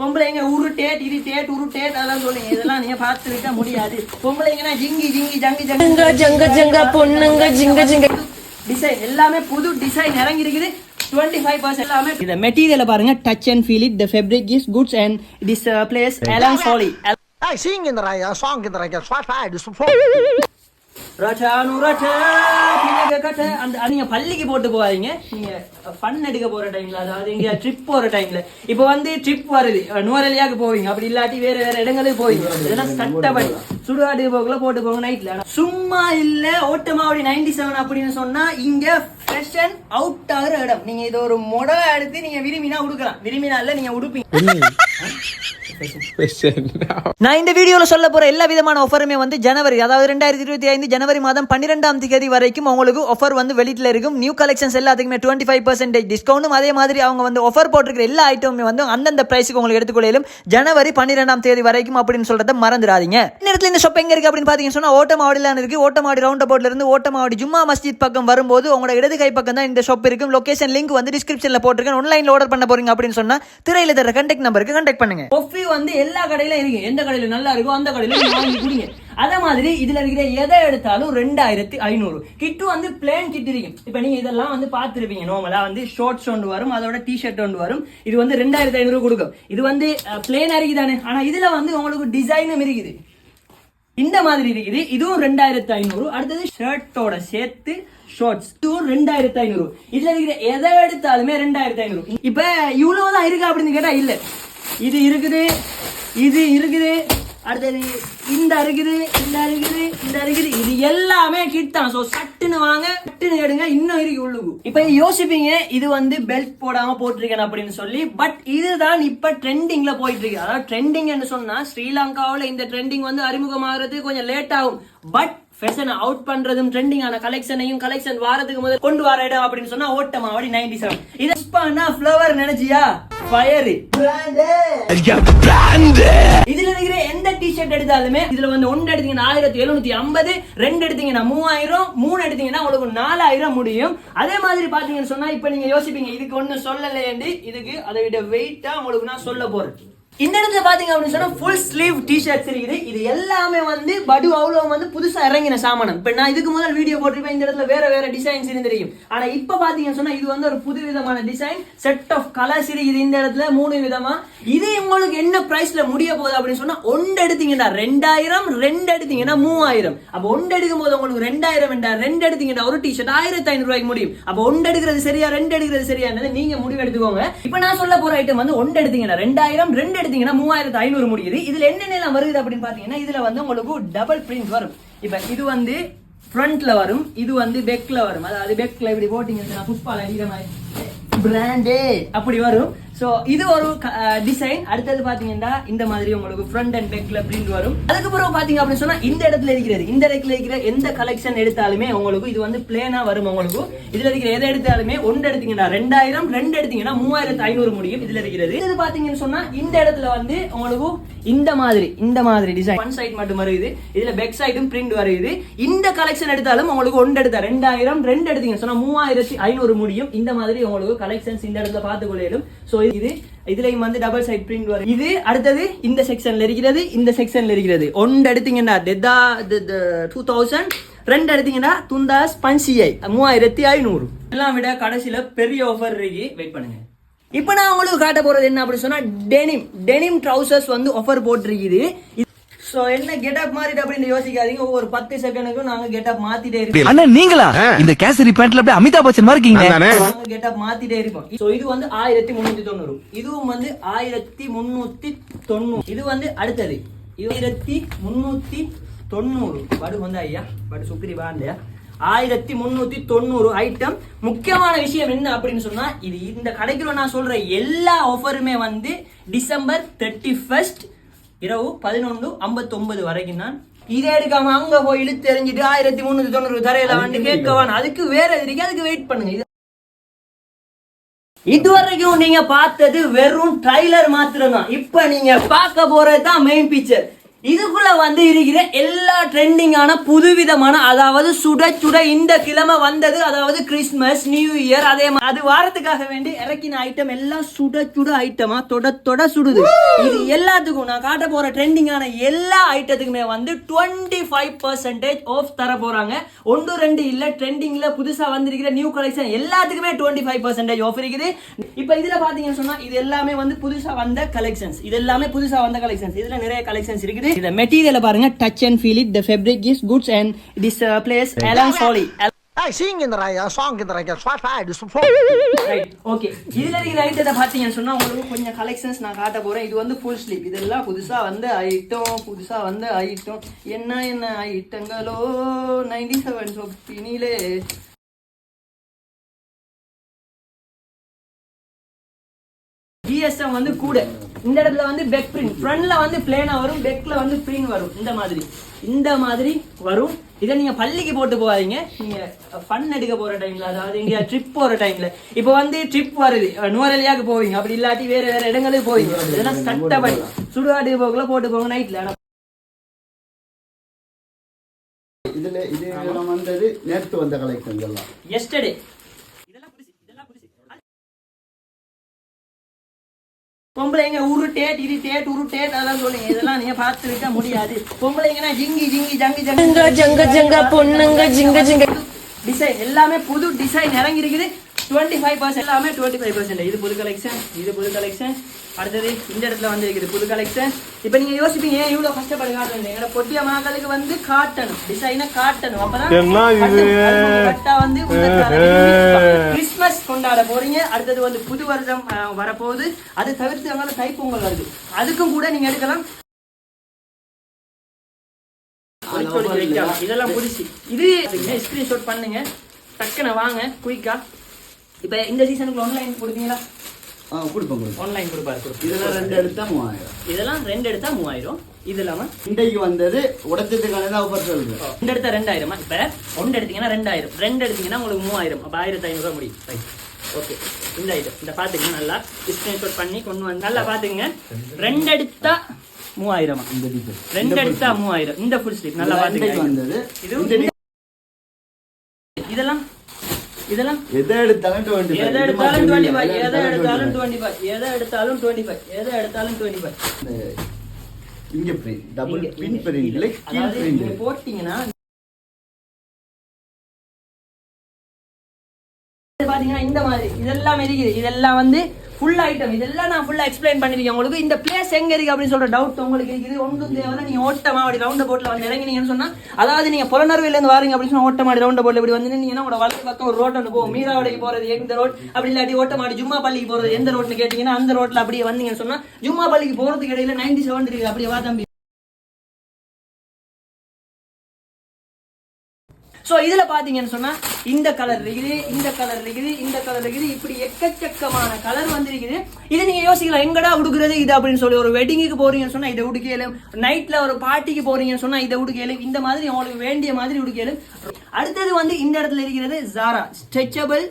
பொம்பளைங்க உருட்டேட் இரிட்டேட் உருட்டேட் அதெல்லாம் சொல்லுங்க இதெல்லாம் நீங்க பார்த்து இருக்க முடியாது பொம்பளைங்கன்னா ஜிங்கி ஜிங்கி ஜங்கி ஜங்க. ஜங்க ஜங்க பொண்ணுங்க ஜிங்க ஜிங்க. டிசைன் எல்லாமே புது டிசைன் இறங்கி இருக்குது டுவெண்ட்டி ஃபைவ் பர்சன்ட் எல்லாமே இந்த மெட்டீரியலை பாருங்க touch and feel it the fabric is goods and this place Sali right, uh, song. ரட்டானு ரட்ட, கட்ட, அந்த அது நீங்க பள்ளிக்கு போட்டு போவாதீங்க நீங்க ஃபன் எடுக்க போற டைம்ல அதாவது இங்க ட்ரிப் போற டைம்ல இப்போ வந்து ட்ரிப் வருது. நுவரலியாக்கு போவீங்க. அப்படி இல்லாட்டி வேற வேற இடங்களுக்கு போவீங்க. இதெல்லாம் சட்டப்படி சுடுகாடு போகல போட்டு போங்க நைட்ல சும்மா இல்ல ஓட்டமாவடி நைன்டி செவன் அப்படின்னு சொன்னா இங்க ஃபேஷன் அவுட் ஆகுற இடம். நீங்க இது ஒரு மொடலை எடுத்து நீங்க விரும்பினா உடுக்கலாம். விரும்பினா இல்ல நீங்க உடுப்பீங்க. நான் இந்த வீடியோல சொல்ல போற எல்லா விதமான ஆஃபருமே வந்து ஜனவரி அதாவது ரெண்டாயிரத்தி இருபத்தி ஐந்து ஜனவரி மாதம் பன்னிரெண்டாம் தேதி வரைக்கும் உங்களுக்கு ஆஃபர் வந்து வெளியில இருக்கும். நியூ கலெக்ஷன்ஸ் எல்லாத்துக்குமே டுவெண்ட்டி ஃபைவ் பர்சன்டேஜ் டிஸ்கவுண்டும் அதே மாதிரி அவங்க வந்து ஆஃபர் போட்டிருக்கிற எல்லா ஐட்டமுமே வந்து அந்தந்த பிரைஸுக்கு உங்களுக்கு எடுத்துக்கொள்ளும் ஜனவரி பன்னிரெண்டாம் தேதி வரைக்கும் அப்படின்னு சொல்றதை மறந்துடாதீங்க. இந்த இடத்துல இந்த ஷாப் எங்க இருக்கு அப்படின்னு பாத்தீங்கன்னா சொன்னா ஓட்டமாவடிலாம் இருக்கு. ஓட்டமாவடி ரவுண்ட் அபவுட்ல இருந்து ஓட்டமாவடி ஜும்மா மஸ்ஜித் பக்கம் வரும்போது உங்களோட இடது கை பக்கம் தான் இந்த ஷாப் இருக்கும். லொகேஷன் லிங்க் வந்து டிஸ்கிரிப்ஷன்ல போட்டிருக்கேன். ஆன்லைன்ல ஆர்டர் பண்ண போறீங்க அப்படின்னு சொன்னா திரையில தர கண்டெக்ட் நம்பருக்கு கண்டெக்ட் பண்ணுங்க. கொஃபி வந்து எல்லா கடையில இருக்கு. எந்த கடையில நல்லா இருக்கோ அந்த கடையில வாங்கி குடிங்க. அதே மாதிரி இதுல இருக்கிற எதை எடுத்தாலும் ரெண்டாயிரத்தி ஐநூறு. கிட்டு வந்து பிளேன் கிட் இருக்கும். இப்ப நீங்க இதெல்லாம் வந்து பார்த்திருப்பீங்க. நார்மலா வந்து ஷார்ட்ஸ் ஒன்று வரும் அதோட டி ஷர்ட் ஒன்று வரும். இது வந்து ரெண்டாயிரத்தி ஐநூறு கொடுக்கும். இது வந்து பிளேனா இருக்குதானே? ஆனா இதுல வந்து உங்களுக்கு டிசைனும் இருக்குது. இந்த மாதிரி இருக்குது. இதுவும் ரெண்டாயிரத்தி ஐநூறு. அடுத்தது ஷர்ட்டோட சேர்த்து ஷார்ட்ஸ் இதுவும் ரெண்டாயிரத்தி ஐநூறு. இதுல இருக்கிற எதை எடுத்தாலுமே ரெண்டாயிரத்தி ஐநூறு. இப்ப இவ்வளவுதான் இருக்கா அப்படின்னு கேட்டா இல்ல. இது இருக்குது இது இருக்குது. அடுத்தது இந்த இருக்குது இந்த இருக்குது இந்த இருக்குது இது எல்லாமே கிட் தான் ஸோ சட்டுன்னு வாங்க சட்டுன்னு எடுங்க இன்னும் இருக்கு உள்ளுக்கு. இப்ப யோசிப்பீங்க இது வந்து பெல்ட் போடாம போட்டிருக்கேன் அப்படின்னு சொல்லி பட் இதுதான் இப்ப ட்ரெண்டிங்ல போயிட்டு இருக்கு அதாவது ட்ரெண்டிங் சொன்னா ஸ்ரீலங்காவில் இந்த ட்ரெண்டிங் வந்து அறிமுகமாகிறது கொஞ்சம் லேட் ஆகும். பட் ஃபேஷனை அவுட் பண்றதும் ட்ரெண்டிங்கான கலெக்ஷனையும் கலெக்ஷன் வாரத்துக்கு முதல் கொண்டு வர இடம் அப்படின்னு சொன்னா ஓட்டமாவடி நைன்டி செவன் இது பண்ணா ஃபிளவர் நினைச்சியா? ஃபயர் இதுல இருக்கிற எந்த டிஷர்ட் எடுத்தாலுமே இதுல வந்து ஒன்று எடுத்தீங்கன்னா ஆயிரத்தி எழுநூத்தி ஐம்பது ரெண்டு எடுத்தீங்கன்னா மூவாயிரம் மூணு எடுத்தீங்கன்னா உங்களுக்கு நாலாயிரம் முடியும். அதே மாதிரி பாத்தீங்கன்னு சொன்னா இப்ப நீங்க யோசிப்பீங்க இதுக்கு ஒண்ணு சொல்லலையேண்டி. இதுக்கு அதை விட வெயிட்டா உங்களுக்கு நான் சொல்ல போறேன். இந்த இடத்துல பாத்தீங்க அப்படின்னு சொன்னா ஃபுல் ஸ்லீவ் டிஷர்ட்ஸ் இருக்குது. இது எல்லாமே வந்து படு அவ்வளோ வந்து புதுசா இறங்கின சாமானம். இப்ப நான் இதுக்கு முதல் வீடியோ போட்டிருப்பேன். இந்த இடத்துல வேற வேற டிசைன்ஸ் இருந்திருக்கும் ஆனா இப்ப பாத்தீங்கன்னு சொன்னா இது வந்து ஒரு புது விதமான டிசைன் செட் ஆஃப் கலர்ஸ் இருக்குது இந்த இடத்துல. மூணு விதமா இது உங்களுக்கு என்ன பிரைஸ்ல முடிய போகுது அப்படின்னு சொன்னா ஒன்று எடுத்தீங்கன்னா ரெண்டாயிரம் ரெண்டு எடுத்தீங்கன்னா மூவாயிரம். அப்ப ஒன்று எடுக்கும் போது உங்களுக்கு ரெண்டாயிரம் வேண்டாம் ரெண்டு எடுத்தீங்கன்னா ஒரு டிஷர்ட் ஆயிரத்தி ஐநூறு ரூபாய்க்கு முடியும். அப்ப ஒன்று எடுக்கிறது சரியா ரெண்டு எடுக்கிறது சரியானது நீங்க முடிவு எடுத்துக்கோங்க. இப்ப நான் சொல்ல போற ஐட்டம் வந்து ஒன்று எடுத்தீங்கன்னா ரெண்டாயிரம் ரெண்டு எடுத்தீங்கன்னா மூவாயிரத்து ஐநூறு முடியுது. இதுல என்னென்ன வருது அப்படின்னு பாத்தீங்கன்னா இதுல வந்து உங்களுக்கு டபுள் பிரிண்ட் வரும். இப்ப இது வந்து ஃப்ரண்ட்ல வரும் இது வந்து பெக்ல வரும். அதாவது பெக்ல இப்படி போட்டீங்கன்னா ஃபுட்பால் அடிக்கிற மாதிரி பிராண்டே அப்படி வரும். சோ இது ஒரு uh, டிசைன் அடுத்தது பாத்தீங்கன்னா இந்த மாதிரி உங்களுக்கு ஃப்ரண்ட் அண்ட் பேக்கில் பிரிண்ட் வரும். அதுக்கப்புறம் பாத்தீங்க அப்படின்னு சொன்னா இந்த இடத்துல இருக்கிறது. இந்த இடத்துல இருக்கிற எந்த கலெக்ஷன் எடுத்தாலுமே உங்களுக்கு இது வந்து பிளேனா வரும் உங்களுக்கு. இதுல இருக்கிற எதை எடுத்தாலுமே ஒன்று எடுத்தீங்கன்னா ரெண்டாயிரம் ரெண்டு எடுத்தீங்கன்னா மூவாயிரத்து ஐநூறு முடியும் இதுல இருக்கிறது. இது பார்த்தீங்கன்னு சொன்னா இந்த இடத்துல வந்து உங்களுக்கு இந்த மாதிரி இந்த மாதிரி டிசைன் ஒன் சைட் மட்டும் வருது. இதுல பேக் சைடும் பிரிண்ட் வருது. இந்த கலெக்ஷன் எடுத்தாலும் உங்களுக்கு ஒன்று எடுத்தா ரெண்டாயிரம் ரெண்டு எடுத்தீங்கன்னு சொன்னா மூவாயிரத்தி ஐநூறு முடியும். இந்த மாதிரி உங்களுக்கு கலெக்ஷன்ஸ் இந்த இடத்துல பார்த்து ஸோ சோ இது. இதுலயும் வந்து டபுள் சைட் பிரிண்ட் வரும். இது அடுத்தது இந்த செக்ஷன்ல இருக்கிறது இந்த செக்ஷன்ல இருக்கிறது. ஒன்று எடுத்தீங்கன்னா டெதா டூ தௌசண்ட் ரெண்டு எடுத்தீங்கன்னா துந்தாஸ் பன்சிஐ மூவாயிரத்தி ஐநூறு. எல்லாம் விட கடைசியில பெரிய ஆஃபர் இருக்கு. வெயிட் பண்ணுங்க. இப்போ நான் உங்களுக்கு காட்ட போறது என்ன அப்படின்னு சொன்னா டெனிம் டெனிம் ட்ரௌசர்ஸ் வந்து ஆஃபர் போட்டிருக்குது. ஸோ என்ன கெட்டப் மாறிட்டு அப்படின்னு யோசிக்காதீங்க. ஒவ்வொரு பத்து செகண்டுக்கும் நாங்க கெட்டப் மாத்திட்டே இருக்கோம். அண்ணா நீங்களா? இந்த கேசரி பேண்ட்ல அப்படியே அமிதாப் பச்சன் மாதிரி இருக்கீங்க நாங்க கெட்டப் மாத்திட்டே இருப்போம் சோ இது வந்து ஆயிரத்தி முன்னூத்தி தொண்ணூறு. இதுவும் வந்து ஆயிரத்தி முன்னூத்தி தொண்ணூறு. இது வந்து அடுத்தது. ஆயிரத்தி முன்னூத்தி தொண்ணூறு. படு வந்து ஐயா. படு சுக்ரி வாண்டியா ஆயிரத்தி முன்னூத்தி தொண்ணூறு ஐட்டம் முக்கியமான விஷயம் என்ன அப்படின்னு சொன்னா இது இந்த கடைக்குள்ள நான் சொல்ற எல்லா ஆஃபருமே வந்து டிசம்பர் தேர்ட்டி ஃபர்ஸ்ட் இரவு பதினொன்று ஐம்பத்தொன்பது வரைக்கும் தான். இதை எடுக்காம அங்க போய் இழுத்து எறிஞ்சிட்டு ஆயிரத்தி முன்னூத்தி தொண்ணூறு தரையில வந்து கேட்கவான். அதுக்கு வேற இருக்கு அதுக்கு வெயிட் பண்ணுங்க. இது இதுவரைக்கும் நீங்க பார்த்தது வெறும் ட்ரைலர் மாத்திரம் தான் இப்ப நீங்க பார்க்க போறது தான் மெயின் பிக்சர் இதுக்குள்ள வந்து இருக்கிற எல்லா ட்ரெண்டிங்கான புதுவிதமான அதாவது சுட சுட இந்த கிழமை வந்தது அதாவது கிறிஸ்மஸ் நியூ இயர் அதே மாதிரி அது வாரத்துக்காக வேண்டி இறக்கின ஐட்டம் எல்லாம் சுட சுட ஐட்டமா தொட தொட சுடுது. இது எல்லாத்துக்கும் நான் காட்ட போற ட்ரெண்டிங்கான எல்லா ஐட்டத்துக்குமே வந்து டுவெண்ட்டி ஃபைவ் பர்சன்டேஜ் ஆஃப் தர போறாங்க. ஒன்று ரெண்டு இல்ல ட்ரெண்டிங்ல புதுசா வந்திருக்கிற நியூ கலெக்ஷன் எல்லாத்துக்குமே டுவெண்ட்டி ஃபைவ் பர்சன்டேஜ் ஆஃப் இருக்குது. இப்போ இதுல பாத்தீங்கன்னு சொன்னா இது எல்லாமே வந்து புதுசா வந்த கலெக்ஷன்ஸ் இது எல்லாமே புதுசா வந்த கலெக்ஷன்ஸ் இதுல நிறைய கலெக்ஷன்ஸ் இருக்குது. இந்த மெட்டீரியலை பாருங்க. Touch and feel it the fabric is goods and this place along Sali okay இதுல இருக்கிற ஐட்டத்தை பாத்தீங்கன்னு சொன்னா உங்களுக்கு கொஞ்சம் கலெக்ஷன்ஸ் நான் காட்ட போறேன். இது வந்து ஃபுல் ஸ்லீப் இதெல்லாம் புதுசா வந்த ஐட்டம் புதுசா வந்த ஐட்டம் என்ன என்ன ஐட்டங்களோ நைன்டி செவன் சொப்பினிலே ஜிஎஸ்எம் வந்து கூட. இந்த இடத்துல வந்து பெக் பிரிண்ட் ஃப்ரண்ட்ல வந்து பிளேனா வரும் பெக்ல வந்து பிரிண்ட் வரும். இந்த மாதிரி. இந்த மாதிரி வரும். இதை நீங்க பள்ளிக்கு போட்டு போகாதீங்க. நீங்க ஃபன் எடுக்க போற டைம்ல அதாவது இங்க ட்ரிப் போற டைம்ல இப்போ வந்து ட்ரிப் வருது. நுவரலியாக்கு போவீங்க. அப்படி இல்லாட்டி வேற வேற இடங்களுக்கு போவீங்க. இதெல்லாம் சட்டப்படி. சுடுகாடு போகல போட்டு போங்க நைட்ல இதுல இது வந்தது நேற்று வந்த கலெக்ஷன் எல்லாம் எஸ்டர்டே பொம்பளைங்க உரு டேட் இரு டேட் உரு டேட் அதெல்லாம் சொல்லுங்க இதெல்லாம் நீங்க பார்த்து இருக்க முடியாது. பொம்பளைங்கன்னா ஜிங்கி ஜிங்கி ஜங்கி ஜங்க. ஜங்க ஜங்க பொண்ணுங்க ஜிங்க ஜிங்க. டிசைன் எல்லாமே புது டிசைன் இறங்கி இருக்குது டுவெண்ட்டி ஃபைவ் பர்சன்ட் எல்லாமே டுவெண்ட்டி ஃபைவ் பர்சன்ட் இது புது கலெக்ஷன் இது புது கலெக்ஷன் அடுத்தது இந்த இடத்துல வந்து இருக்குது புது கலெக்ஷன் இப்போ நீங்க யோசிப்பீங்க ஏன் இவ்வளவு கஷ்டப்பட்டு காட்டணும் பொட்டிய மக்களுக்கு வந்து காட்டணும் டிசைனை காட்டணும் அப்பதான் வந்து கிறிஸ்மஸ் கொண்டாட போறீங்க. அடுத்தது வந்து புது வருஷம் அஹ், வரப்போகுது. அது தவிர்த்து அங்கே தைப்பொங்கல் வருது அதுக்கும் கூட நீங்க எடுக்கலாம். இதெல்லாம் புதுசு. இது ஸ்கிரீன்ஷாட் பண்ணுங்க. டக்குன்னு வாங்க குயிக்கா இப்போ இந்த சீசனுக்கு ஆன்லைன் கொடுப்பீங்களா ஆ கொடுப்போம் கொடுப்போம். ஆன்லைன் கொடுப்பாரு கொடுப்பாரு. இதெல்லாம் ரெண்டு எடுத்தா மூவாயிரம். இதெல்லாம் ரெண்டு எடுத்தா மூவாயிரம். இது இல்லாம? இன்றைக்கு வந்தது உடச்சதுக்கான தான் ஆஃபர் சொல்றேன் ரெண்டு எடுத்தா ரெண்டாயிரமா? இப்ப ஒன்று எடுத்தீங்கன்னா ரெண்டாயிரம். ரெண்டு எடுத்தீங்கன்னா உங்களுக்கு மூவாயிரம். அப்ப ஆயிரத்தி ஐநூறுரூவா முடியும். ரைட் ஓகே இந்த ஐட்டம் இந்த பாத்துங்க நல்லா. ஸ்கிரீன்ஷாட் பண்ணி கொண்டு வந்து நல்லா பாத்துங்க ரெண்டு எடுத்தா மூவாயிரமா? ரெண்டு எடுத்தா மூவாயிரம். இந்த ஃபுல் ஸ்லீப் நல்லா வந்தது. இது இந்த இதெல்லாம் இதெல்லாம் எதை எடுத்தாலும் டுவெண்ட்டி எதை எடுத்தாலும் டுவெண்ட்டி ஃபைவ் எதை எடுத்தாலும் டுவெண்ட்டி ஃபைவ் எதை எடுத்தாலும் டுவெண்ட்டி ஃபைவ் எதை எடுத்தாலும் டுவெண்ட்டி ஃபைவ் இங்க பிரிண்ட் டபுள் பின். கீழ் பிரிண்ட் போட்டீங்கன்னா பாத்தீங்கன்னா இந்த மாதிரி இதெல்லாம் இருக்குது. இதெல்லாம் வந்து ஃபுல் ஐட்டம் இதெல்லாம் நான் ஃபுல்லாக எக்ஸ்பிளைன் பண்ணிருக்கேன். உங்களுக்கு இந்த பிளேஸ் எங்கே இருக்கு அப்படின்னு சொல்ற டவுட் உங்களுக்கு இருக்குது. ஒன்றும் தேவை நீங்கள் ஓட்டமா அப்படி ரவுண்ட் போட்டில் வந்து இறங்கினீங்கன்னு சொன்னா அதாவது நீங்க புலனர்வையில இருந்து வாரீங்க அப்படின்னு சொன்னா ஓட்டமாடி ரவுண்ட் போட்டில் இப்படி வந்து நீங்க உங்களோட வலது பக்கம் ஒரு ரோட் ஒன்று போகும். மீராவடிக்கு போறது எந்த ரோட் அப்படி இல்லாட்டி ஓட்டமாடி ஜும்மா பள்ளிக்கு போறது எந்த ரோட்னு கேட்டீங்கன்னா அந்த ரோட்ல அப்படியே வந்தீங்கன்னு சொன்னால் ஜும்மா பள்ளிக்கு போகிறதுக்கு இடையில நைன்டி செவன் இருக்குது அப்படியே வா தம்பி. ஸோ இதில் பார்த்தீங்கன்னு சொன்னால் இந்த கலர் இருக்குது இந்த கலர் இருக்குது இந்த கலர் இருக்குது இப்படி எக்கச்சக்கமான கலர் வந்திருக்குது. இது நீங்கள் யோசிக்கலாம் எங்கடா உடுக்கிறது இது அப்படின்னு சொல்லி ஒரு வெட்டிங்குக்கு போகிறீங்கன்னு சொன்னால் இதை உடுக்கையிலும் நைட்டில் ஒரு பார்ட்டிக்கு போகிறீங்கன்னு சொன்னால் இதை உடுக்கையிலும் இந்த மாதிரி உங்களுக்கு வேண்டிய மாதிரி உடுக்கையிலும் அடுத்தது வந்து இந்த இடத்துல இருக்கிறது Zara stretchable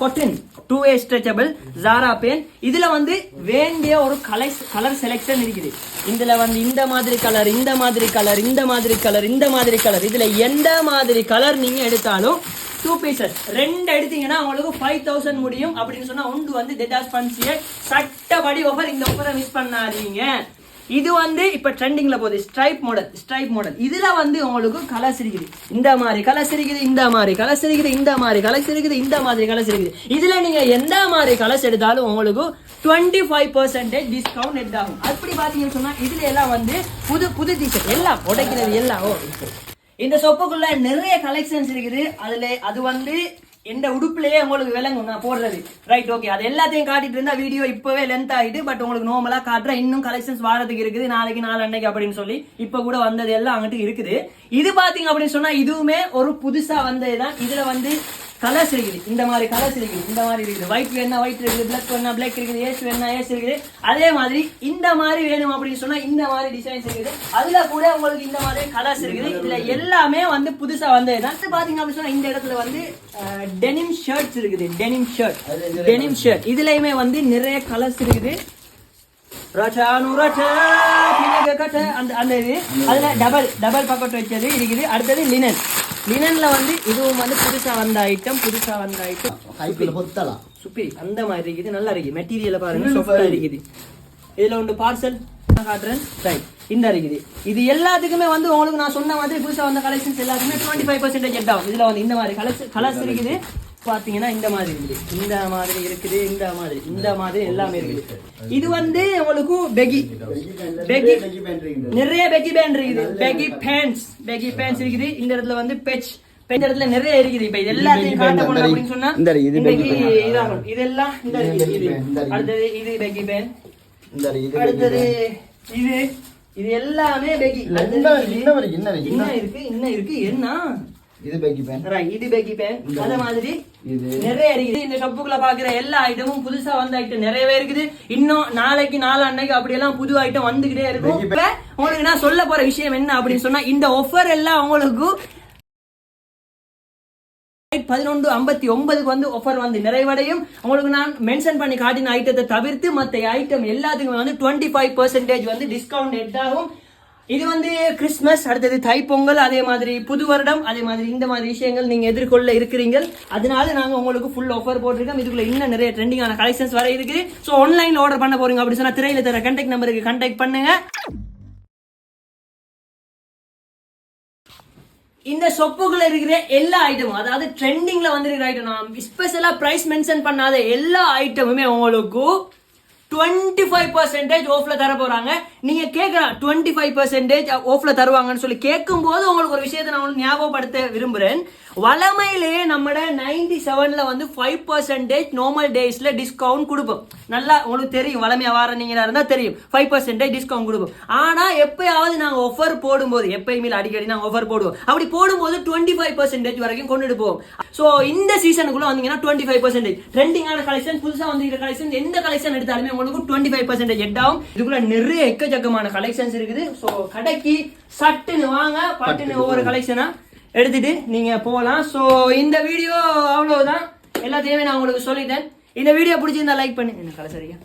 cotton to a stretchable Zara pan இதுல வந்து வேண்டிய ஒரு கலை கலர் செலெக்ஷன் இருக்குது. இதுல வந்து இந்த மாதிரி கலர் இந்த மாதிரி கலர் இந்த மாதிரி கலர் இந்த மாதிரி கலர் இதுல எந்த மாதிரி கலர் நீங்க எடுத்தாலும் டூ பீசஸ் ரெண்டு எடுத்தீங்கன்னா உங்களுக்கு ஃபைவ் தௌசண்ட் முடியும் அப்படின்னு சொன்னா ஒன்று வந்து டெட்டாஸ் ஃபன்சியர் சட்டப்படி ஒவ்வொரு இந்த ஆஃபரை மிஸ் பண்ணாதீங்க. இது வந்து இப்போ ட்ரெண்டிங்கில் போகுது. ஸ்ட்ரைப் மாடல் ஸ்ட்ரைப் மாடல் இதில் வந்து உங்களுக்கு கலர்ஸ் இருக்குது இந்த மாதிரி கலர்ஸ் இருக்குது இந்த மாதிரி கலர்ஸ் இருக்குது இந்த மாதிரி கலர்ஸ் இருக்குது இந்த மாதிரி கலர்ஸ் இருக்குது இதில் நீங்கள் எந்த மாதிரி கலர்ஸ் எடுத்தாலும் உங்களுக்கு டுவெண்ட்டி ஃபைவ் பர்சன்டேஜ் டிஸ்கவுண்ட் எட் ஆகும். அப்படி பார்த்தீங்கன்னு சொன்னால் இதில் எல்லாம் வந்து புது புது டிஷர்ட் எல்லாம் உடைக்கிறது எல்லாம். இந்த சொப்புக்குள்ள நிறைய கலெக்ஷன்ஸ் இருக்குது. அதில் அது வந்து எந்த உடுப்புலயே உங்களுக்கு விளங்கும் நான் போடுறது. ரைட் ஓகே அது எல்லாத்தையும் காட்டிட்டு இருந்தா வீடியோ இப்பவே லென்த் ஆயிட்டு பட் உங்களுக்கு நார்மலா காட்டுறேன் இன்னும் கலெக்ஷன்ஸ் வாரத்துக்கு இருக்குது நாளைக்கு நாலு அன்னைக்கு அப்படின்னு சொல்லி இப்ப கூட வந்தது எல்லாம் அங்கிட்டு இருக்குது. இது பாத்தீங்க அப்படின்னு சொன்னா இதுவுமே ஒரு புதுசா வந்ததுதான். இதுல வந்து கலர்ஸ் இருக்குது இந்த மாதிரி கலர்ஸ் இருக்குது இந்த மாதிரி இருக்குது. ஒயிட் வேணா ஒயிட் இருக்குது. பிளாக் வேணா பிளாக் இருக்குது. ஏஸ் வேணா ஏஸ் இருக்குது. அதே மாதிரி இந்த மாதிரி வேணும் அப்படின்னு சொன்னா இந்த மாதிரி டிசைன்ஸ் இருக்குது அதுல கூட உங்களுக்கு இந்த மாதிரி கலர்ஸ் இருக்குது. இதுல எல்லாமே வந்து புதுசா வந்தது தான். பாத்தீங்க அப்படின்னு சொன்னா இந்த இடத்துல வந்து டெனிம் ஷர்ட்ஸ் இருக்குது. டெனிம் ஷர்ட் டெனிம் ஷர்ட் இதுலயுமே வந்து நிறைய கலர்ஸ் இருக்குது. அந்த அந்த இது. அதுல டபுள் டபுள் பக்கெட் வச்சது இருக்குது. அடுத்தது லினன் லினன்ல வந்து இதுவும் வந்து புதுசா வந்த ஐட்டம் புதுசா வந்த ஐட்டம் கைக்குள்ள பொத்தலாம் சுப்பி. அந்த மாதிரி இருக்குது. நல்லா இருக்குது. மெட்டீரியலை பாருங்க சாஃப்டா இருக்குது. இதுல ஒன்று பார்சல் காட்டுறேன். ரைட் இந்த இருக்குது. இது எல்லாத்துக்குமே வந்து உங்களுக்கு நான் சொன்ன மாதிரி புதுசா வந்த கலெக்ஷன்ஸ் எல்லாத்துக்குமே டுவெண்ட்டி ஃபைவ் பர்சன்டேஜ் எட் ஆகும் இதுல வந்து இந்த மாதிரி கலர்ஸ் கலர்ஸ் இருக்குது. பாத்தீங்கன்னா இந்த மாதிரி இருக்குது. இந்த மாதிரி இருக்குது இந்த மாதிரி இந்த மாதிரி எல்லாமே இருக்குது. இது வந்து உங்களுக்கு பெகி பெகி நிறைய பெகி பேண்ட் இருக்குது. பெகி பேண்ட்ஸ் பெகி பேண்ட்ஸ் இருக்குது. இந்த இடத்துல வந்து பெச் இந்த இடத்துல நிறைய இருக்குது. இப்ப இது எல்லாத்தையும் காட்ட போனோம் அப்படின்னு சொன்னா இந்த இது. இதாகும். இதெல்லாம் இந்த. அடுத்தது இது பெகி பேண்ட் அடுத்தது இது. இது எல்லாமே பெகி இன்னும் இருக்கு, இன்னும் இருக்கு, என்ன? இது பெகி பேண்ட் Right, இது பெகி பேண்ட் அதே மாதிரி இது? நிறைய இருக்குது. இந்த ஷாப்புக்குள்ள பாக்குற எல்லா ஐட்டமும் புதுசா வந்த ஐட்டம் நிறையவே இருக்குது. இன்னும் நாளைக்கு நாலு அன்னைக்கு அப்படி எல்லாம் புது ஐட்டம் வந்துகிட்டே இருக்கும். உங்களுக்கு நான் சொல்ல போற விஷயம் என்ன அப்படின்னு சொன்னா இந்த ஆஃபர் எல்லாம் உங்களுக்கு பதினொன்று ஐம்பத்தி ஒன்பதுக்கு வந்து ஆஃபர் வந்து நிறைவடையும். உங்களுக்கு நான் மென்ஷன் பண்ணி காட்டின ஐட்டத்தை தவிர்த்து மற்ற ஐட்டம் எல்லாத்துக்குமே வந்து டுவெண்ட்டி ஃபைவ் பர்சன்டேஜ் வந்து டிஸ்கவுண்ட் எட்டாகும் இது வந்து கிறிஸ்மஸ் அடுத்தது தைப்பொங்கல் அதே மாதிரி புது வருடம் அதே மாதிரி இந்த மாதிரி விஷயங்கள் நீங்க எதிர்கொள்ள இருக்கிறீங்க அதனால நாங்க உங்களுக்கு ஃபுல் ஆஃபர் போட்டிருக்கோம். இதுக்குள்ள இன்னும் நிறைய ட்ரெண்டிங்கான கலெக்ஷன்ஸ் வர இருக்குது. ஸோ ஆன்லைன்ல ஆர்டர் பண்ண போறீங்க அப்படி சொன்னா திரையில தர கான்டாக்ட் நம்பருக்கு கான்டாக்ட் பண்ணுங்க. இந்த சொப்புக்குள்ள இருக்கிற எல்லா ஐட்டமும் அதாவது ட்ரெண்டிங்ல வந்திருக்கிற ஐட்டம் நான் ஸ்பெஷலா பிரைஸ் மென்ஷன் பண்ணாத எல்லா ஐட்டமுமே உங்களுக்கு டுவெண்ட்டி ஃபைவ் பர்சன்டேஜ் ஓஃபில் தர போகிறாங்க நீங்கள் கேட்கலாம் டுவெண்ட்டி ஃபைவ் பர்சன்டேஜ் ஓஃபில் தருவாங்கன்னு சொல்லி கேட்கும்போது உங்களுக்கு ஒரு விஷயத்தை நான் உங்களுக்கு ஞாபகப்படுத்த விரும்புகிறேன் வளமையிலேயே நம்மட நைன்டி செவனில் வந்து ஃபைவ் பர்சன்டேஜ் நார்மல் டேஸில் டிஸ்கவுண்ட் கொடுப்போம். நல்லா உங்களுக்கு தெரியும் வளமையாக வார இருந்தால் தெரியும். ஃபைவ் பர்சன்டேஜ் டிஸ்கவுண்ட் கொடுப்போம். ஆனால் எப்பயாவது நாங்கள் ஆஃபர் போடும்போது எப்பயுமே அடிக்கடி நாங்கள் ஆஃபர் போடுவோம். அப்படி போடும்போது டுவெண்ட்டி ஃபைவ் பர்சன்டேஜ் வரைக்கும் கொண்டுட்டு போவோம். ஸோ இந்த சீசனுக்குள்ளே வந்தீங்கன்னா டுவெண்ட்டி ஃபைவ் பர்சன்டேஜ் ட்ரெண்டிங்கான கலெக்ஷன் புதுசாக வந்திருக்கிற கலெக்ஷன் எந்த கலெக்ஷன் எடுத்தாலுமே உங்களுக்கு டுவெண்ட்டி ஃபைவ் பர்சன்டேஜ் எட்டாகும் இதுக்குள்ள நிறைய எக்கச்சக்கமான கலெக்ஷன்ஸ் இருக்குது. ஸோ கடைக்கு சட்டுன்னு வாங்க பட்டுன்னு ஒவ்வொரு கலெக்ஷனா எடுத்துட்டு நீங்க போகலாம். ஸோ இந்த வீடியோ அவ்வளவுதான். எல்லாத்தையுமே நான் உங்களுக்கு சொல்லிட்டேன் இந்த வீடியோ பிடிச்சிருந்தா லைக் பண்ணு. என்ன கலை சரியா.